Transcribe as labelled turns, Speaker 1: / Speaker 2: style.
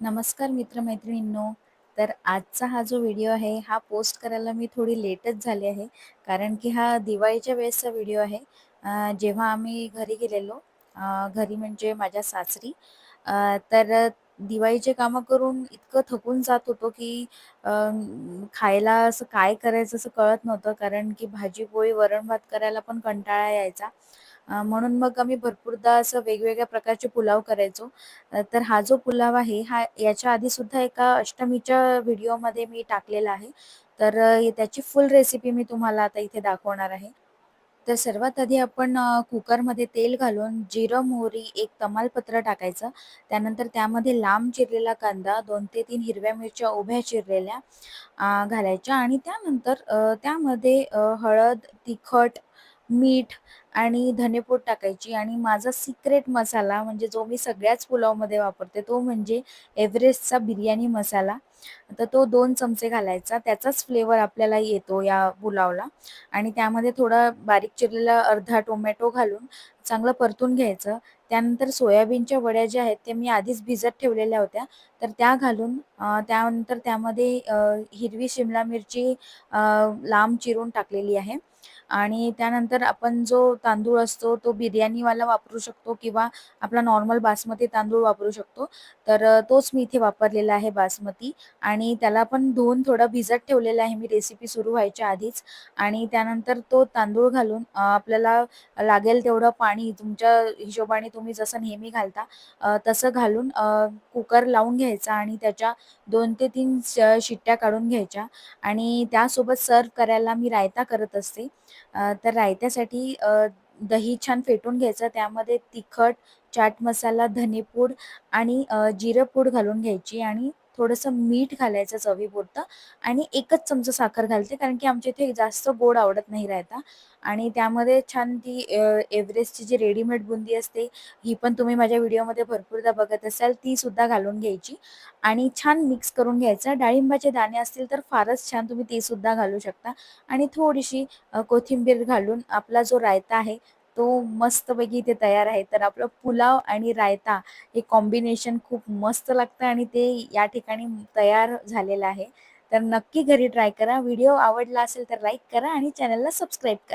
Speaker 1: नमस्कार मित्र-मैत्रिणींनो. तर आजचा हा जो व्हिडिओ आहे, हा पोस्ट करायला मी थोडी लेटच झाली आहे. कारण की हा दिवाळीच्या वेळेसचा व्हिडिओ आहे. जेव्हा आम्ही घरी गेलेलो, घरी म्हणजे माझ्या सासरी. तर दिवाळीचे कामं करून इतकं थकून जात होतो, की अ, खायला असं काय करायचं असं कळत नव्हतं. कारण की भाजी-पोळी, वरण-भात करायला पण कंटाळा यायचा. अ, म्हणून मग आम्ही भरपूरदा असं वेगवेगळ्या प्रकारचे पुलाव करायचो. अ, तर हा जो पुलाव आहे, हा याच्या आधी सुद्धा एका अष्टमीच्या व्हिडिओमध्ये मी टाकलेला आहे. तर अ, त्याची फुल रेसिपी मी तुम्हाला आता इथे दाखवणार आहे. तर सर्वात आधी आपण कुकरमध्ये तेल घालून जिरं, मोहरी, एक तमालपत्र टाकायचं. त्यानंतर त्यामध्ये लांब चिरलेला कांदा, दोन ते तीन हिरव्या मिरच्या उभ्या चिरलेल्या घालायच्या आणि त्यानंतर त्यामध्ये हळद, तिखट, मीठ आणि धनेपूड टाकायची आणि माझा सिक्रेट मसाला म्हणजे जो मी सगळ्याच पुलावमध्ये वापरते, तो म्हणजे एव्हरेस्टचा बिर्याणी मसाला. तर तो दोन चमचे घालायचा. त्याचाच फ्लेवर आपल्याला येतो या पुलावला आणि त्यामध्ये थोडा बारीक चिरलेला अर्धा टोमॅटो घालून चांगलं परतून घ्यायचं. त्यानंतर सोयाबीनच्या वड्या ज्या आहेत, त्या मी आधीच भिजत ठेवलेल्या होत्या. तर त्या घालून त्यानंतर त्यामध्ये हिरवी शिमला मिरची लांब चिरून टाकलेली आहे आणि त्यानंतर आपण जो तांदूळ असतो, तो बिर्याणीवाला वापरू शकतो किंवा आपला नॉर्मल बासमती तांदूळ वापरू शकतो. तर तोच मी इथे वापरलेला आहे बासमती आणि त्याला पण धुवून थोडं भिजत ठेवलेलं आहे मी रेसिपी सुरू व्हायच्या आधीच आणि त्यानंतर तो तांदूळ घालून आपल्याला लागेल तेवढं पाणी तुमच्या हिशोबाने तुम्ही जसं नेहमी घालता तसं घालून कुकर लावून घ्यायचा आणि त्याच्या दोन ते तीन शिट्ट्या काढून घ्यायच्या आणि त्यासोबत सर्व्ह करायला मी रायता करत असते. तर रायत्यासाठी दही छान फेटून घ्यायचं. त्यामध्ये तिखट, चाट मसाला, धनेपूड आणि जिरं पूड घालून घ्यायची आणि थोडंसं मीठ घालायचं चवीपुरतं आणि एकच चमचा साखर घालते, कारण की आमच्या इथे जास्त गोड आवडत नाही रायता आणि त्यामध्ये छान ती एव्हरेस्टची जी रेडीमेड बुंदी असते, ही पण तुम्ही माझ्या व्हिडिओमध्ये भरपूरदा बघत असाल, ती सुद्धा घालून घ्यायची. आणि छान मिक्स करून घ्यायचं. डाळिंबाचे दाणे असतील तर फारच छान, तुम्ही ते सुद्धा घालू शकता. आणि थोडीशी कोथिंबीर घालून आपला जो रायता आहे, तो मस्तपैकी इथे तयार आहे. तर आपलं पुलाव आणि रायता हे कॉम्बिनेशन खूप मस्त लागतं आणि ते या ठिकाणी तयार झालेलं आहे. तर नक्की घरी ट्राय करा. व्हिडिओ आवडला असेल तर लाईक करा आणि चॅनलला सबस्क्राईब करा.